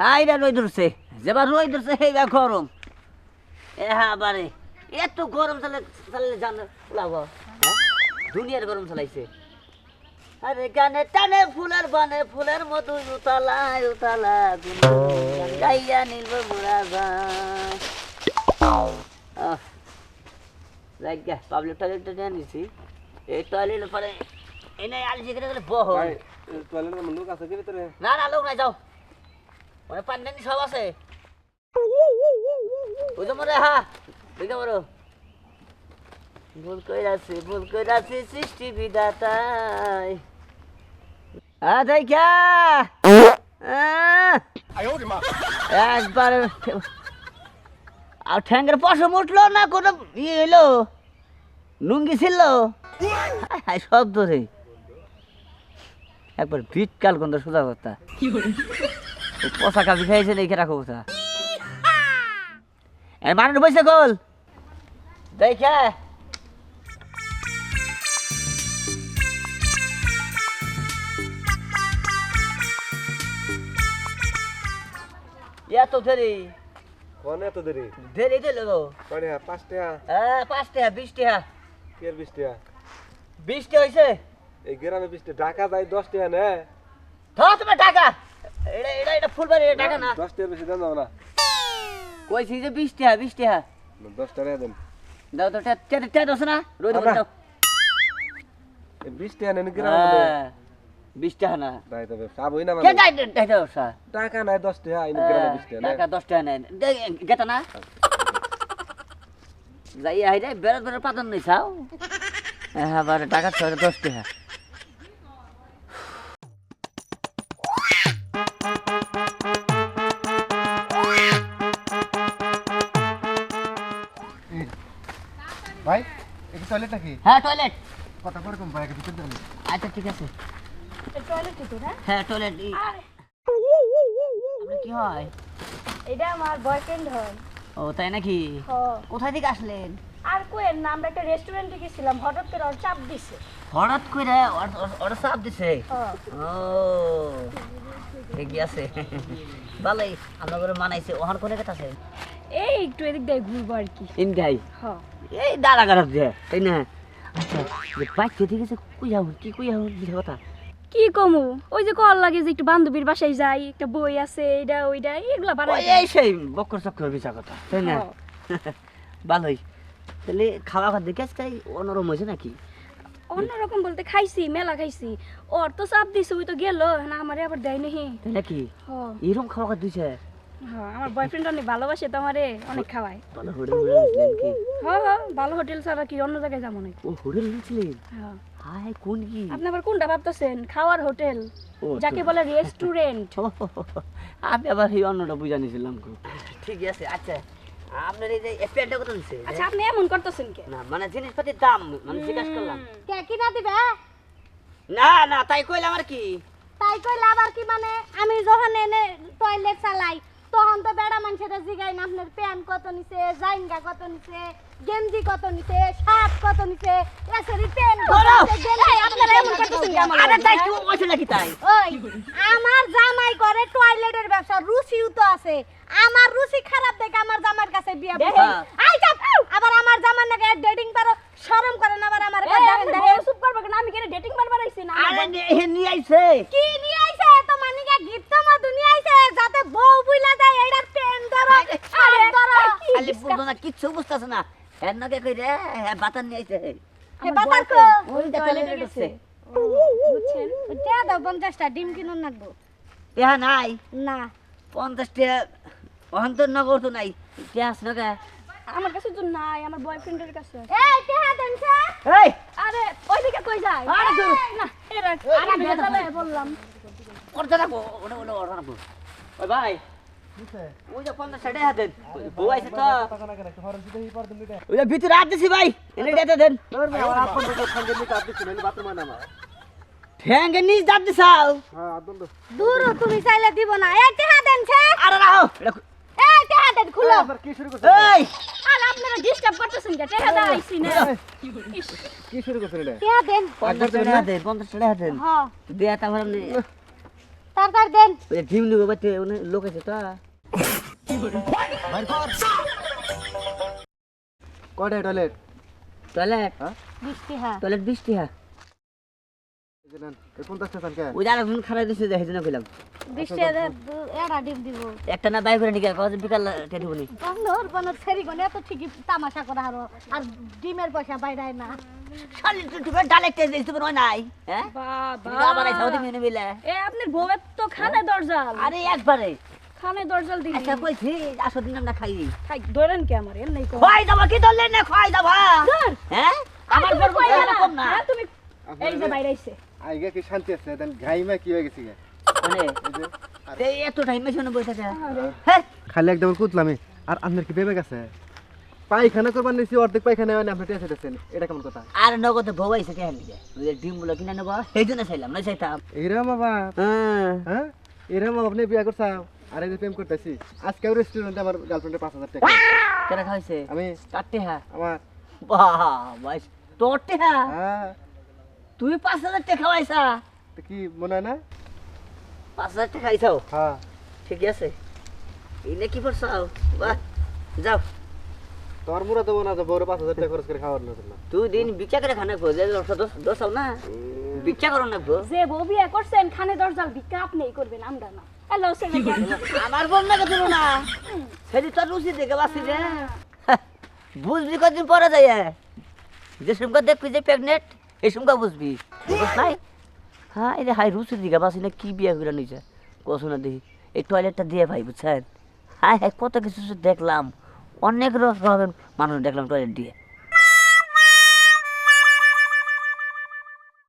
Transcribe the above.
হাইরা রই ধরছে যেবার রই ধরছে সেইবার গরম। এ বারে এত গরম চালে চালে জান লাগো হ্যাঁ? দুনিয়ার গরম চালাইছে। আরে গানে টানে ফুলের বানে ফুলের মধু উতালা উতালা গাইয়া নীলব মোরা গে পাবলিক টয়লেটটা নিয়ে নিছি। এই টয়লেটের পরে এনে আলি যেখানে গেলে বহ মধ্যে লোক আছে কি ভিতরে? না না লোক নাই যাও। ওরে পান্ডানি সব আছে? বুঝো মরে হা? বুঝো মরো ভুল কইরা আছে ভুল কইরা আছে সৃষ্টি বিধাতাই। দেখা একবার আর ঠ্যাঙ্গের উঠল না কোনো ইয়ে এলো লুঙ্গি ছিল সব ধরে একবার বিটকাল গন্ধ সোজা কথা ওই পচা কাপি খাইছে দেখে রাখো কথা। মানুষ বসে গোল। দেখে। এত দেরি? কোন এত দেরি? দেরি দিল পাঁচ টাকা হ্যাঁ পাঁচ টাকা বিশ টাকা কে বিশ টাকা বিশ টাকা হয়েছে এই গ্রামে বিশ টাকা ঢাকা যায় দশ টাকা নে। ধর তোমার টাকা এটা এটা এটা ফুলবাড়ি টাকা না টাকা বেশি না। কইছি যে বিশ টাকা দেন। দাও তো না? দাও নেন গ্রামে বিশ না। নাই দশ টাকা এই গ্রামে বিশ টাকা টাকা দশ টাকা নেয় গেতা না। যাই রে পাতন নেই চাও? হ্যাঁ টাকা ছয় দশ টাকা। টয়লেট নাকি? হ্যাঁ টয়লেট কথা করে কম ভাই ভিতর আচ্ছা ঠিক আছে। টয়লেট তো না হ্যাঁ? টয়লেট আরে। আপনার কি হয়? এটা আমার বয়ফ্রেন্ড হয়। ও তাই নাকি? থেকে আসলেন? আর কোয়েন না আমরা একটা রেস্টুরেন্টে গেছিলাম হঠাৎ করে ওর চাপ দিছে। হঠাৎ করে ওরা চাপ দিছে? ও ঠিকই আছে। ভালোই আমরা করে মানাইছে। ওখান কোনে কথা আছে? এই একটু এদিক দিয়ে ঘুরবো আর কি। ইন্ডিয়াই হ। এই দাঁড়া খারাপ যে তাই না? আচ্ছা যে বাইক ঠিক আছে কুই যাও কি কুই যাও বুঝে কথা? কি কমু? ওই যে কল লাগে যে একটু বান্ধবীর বাসায় যাই একটা বই আছে এইটা ওইটা এগুলা বানাই ওই এই সেই বক্কর চক্কর বিচার কথা তাই না? ভালোই। তাহলে খাওয়া খাওয়া দেখে আজকে অনরম হয়েছে নাকি? অন্যরকম বলতে খাইছি মেলা খাইছি। ওর তো চাপ দিছে ওই তো গেল না আমারে আবার দেয় নাকি হ। এরকম খাওয়া খাওয়া দিছে? আমার বয়ফ্রেন্ড অনেক ভালোবাসে তো আমারে অনেক খাওয়ায়। ভালো হোটেল হোটেল কি? হ হ ভালো হোটেল ছাড়া কি অন্য জায়গায় যাব নাকি? ও হোটেল নিয়েছিলেন হ্যাঁ। হাই কোন কি? আপনি আবার কোনটা ভাবতেছেন? খাওয়ার হোটেল যাকে বলে রেস্টুরেন্ট আমি আবার এই অন্যটা বুঝা নিয়েছিলাম ঠিক আছে আচ্ছা আপনার এই যে প্যান্টটা কত দিচ্ছে আচ্ছা আপনি এমন করতেছেন কে? না মানে জিনিসপাতির দাম মানে জিজ্ঞাসা করলাম। কে কিনা দিবে? না না তাই কইলাম আর কি। তাই কইলে আবার কি মানে আমি যখন এনে টয়লেট চালাই তখন তো বেড়া মানুষেরা জিগাই না। আপনার প্যান্ট কত নিছে জাইনগা কত নিছে গেঞ্জি কত নিছে শার্ট কত নিছে এসরি প্যান্ট আপনারা এমন করতেছেন কে আমার আরে তাই হ্যাঁ? কি নাকি তাই? ওই আমার জামাই করে টয়লেটের ব্যবসা রুচিও তো আছে। আমার রুচি খারাপ দেখে আমার জামার কাছে বিয়ে দেখেন। বসে। আই চাপ! আবার আমার জামার নাকি ডেটিং পারো শরম করে না আবার আমার আপনি দেখেন চুপ করবে কেন? আমি কেন ডেটিং বারবার আইছি না? আরে নিয়ে আইছে। কি নিয়ে আইছে? তো মানিকা গীত মধু নিয়ে আইছে যাতে বউ বুইলা যায় এটার পেন ধরো আরে, শার্ট ধরো খালি বুঝতো না কিচ্ছু বুঝতেছে না এর নাকি কই রে হ্যাঁ বাতান নিয়ে আইছে এ বাতার কো ওই টয়লেটে ঢুকছে বুঝছেন টিয়া দাও পঞ্চাশটা ডিম কিনুন নাকবো ইহা নাই না পঞ্চাশ টাকা ওখান নগর তো নাই আছে না আমার কাছে তো নাই আমার বয়ফ্রেন্ডের কাছে আছে। এই টিয়া দেনছে এই আরে ওইদিকে কই যায় আরে ধুর। না এরা আরে বললাম ওটা রাখব ওটা ওটা ওটা ওই ভাই তো ভিতরে হাত দিছি ভাই এনে দেন। ঠ্যাঙ্গে নিজ দাঁত দিছাও। হ্যাঁ তো দূর তুমি চাইলে দিব না। এই আরে এই টিয়া দেন খুলো। কি শুরু করছেন এই! আর আপনারা ডিস্টার্ব করতেছেন কে? টেকা দা না। কি শুরু করছেন এটা? টিয়া দেন। পঞ্চাশ টাকা দেন পঞ্চাশ টাকা দেন। হ্যাঁ। দেয়া আপনি তাড়াতাড়ি দেন। ডিম নিবো বাচ্চা লোক আছে তো। কয়টা টয়লেট? টয়লেট? হ্যাঁ? বৃষ্টি হ্যাঁ। টয়লেট বৃষ্টি হ্যাঁ। ডিম দিব। একটা না বাই করে নিকে বিকাল ঠিকই তামাশা করা আর ডিমের পয়সা বাইরায় না। শালি তুমি নাই হ্যাঁ? বাবা। আবার আইছাও তুমি মিলে এ আপনার বউয়ের তো খানে দরজাল। আরে একবারে। খানে দরজাল দিই। আচ্ছা কইছি আসো দিন আমরা খাই। খাই ধরেন কে আমার এর নেই খাই দাও কি ধরলেন না খাই দাও হ্যাঁ? আমার তুমি গর্ব এরকম না। হ্যাঁ, তুমি এই যে বাইরে আইছে। আইগে কি শান্তি আছে? দেন ঘাইমা কি হয়ে গেছি গে? মানে এই যে এই এত টাইম মেশিনে বসে থাকে হ্যাঁ? খালি একদম কুতলামি। আর আপনার কি বেবে গেছে পায়খানা করবার নিছি অর্ধেক পায়খানা হয় না আপনি টেসে দিচ্ছেন এটা কেমন কথা? আর নগদ বউ আইছে কে ওই যে ডিমগুলো কিনে নেব সেই জন্য চাইলাম না চাইতাম। এরম বাবা হ্যাঁ। হ্যাঁ? এরম আপনি বিয়া করছাও আর এই যে প্রেম করতেছি। আজকে রেস্টুরেন্টে আমার গার্লফ্রেন্ডের পাঁচ হাজার টাকা। কেন খাইছে আমি কাটতে হ্যাঁ আমার বাহ ভাই তোরতে হ্যাঁ। তুই পাঁচ হাজার টাকা খাওয়াইছা? তো কি মনে হয় না? পাঁচ হাজার টাকা খাইছাও? হ্যাঁ। ঠিক আছে। এনে কি করছাও? বাহ যাও। তোর মুরা দেবো না যে বউরে পাঁচ হাজার টাকা খরচ করে খাওয়ার জন্য তুই দিন ভিক্ষা করে খানা খোঁজ দোষ না? ভিক্ষা করো না গো। যে বউ বিয়ে করছেন খানে দরজাল ভিক্ষা আপনিই করবেন আমরা না। হ্যালো আমার বোন নাকি দিল না। সেটি তোর রুচি দেখে বাসি রে বুঝবি কদিন পরে যাই যে সুমকা দেখবি যে প্রেগনেন্ট এই সুমকা বুঝবি। বুঝছ নাই? হ্যাঁ এই হাই রুচি দিকে বাসি না কি বিয়ে করে নিছে। কসু না দেখি এই টয়লেটটা দিয়ে ভাই বুঝছেন? হ্যাঁ হাই কত কিছু দেখলাম। অনেক রকমের মানুষ দেখলাম টয়লেট দিয়ে।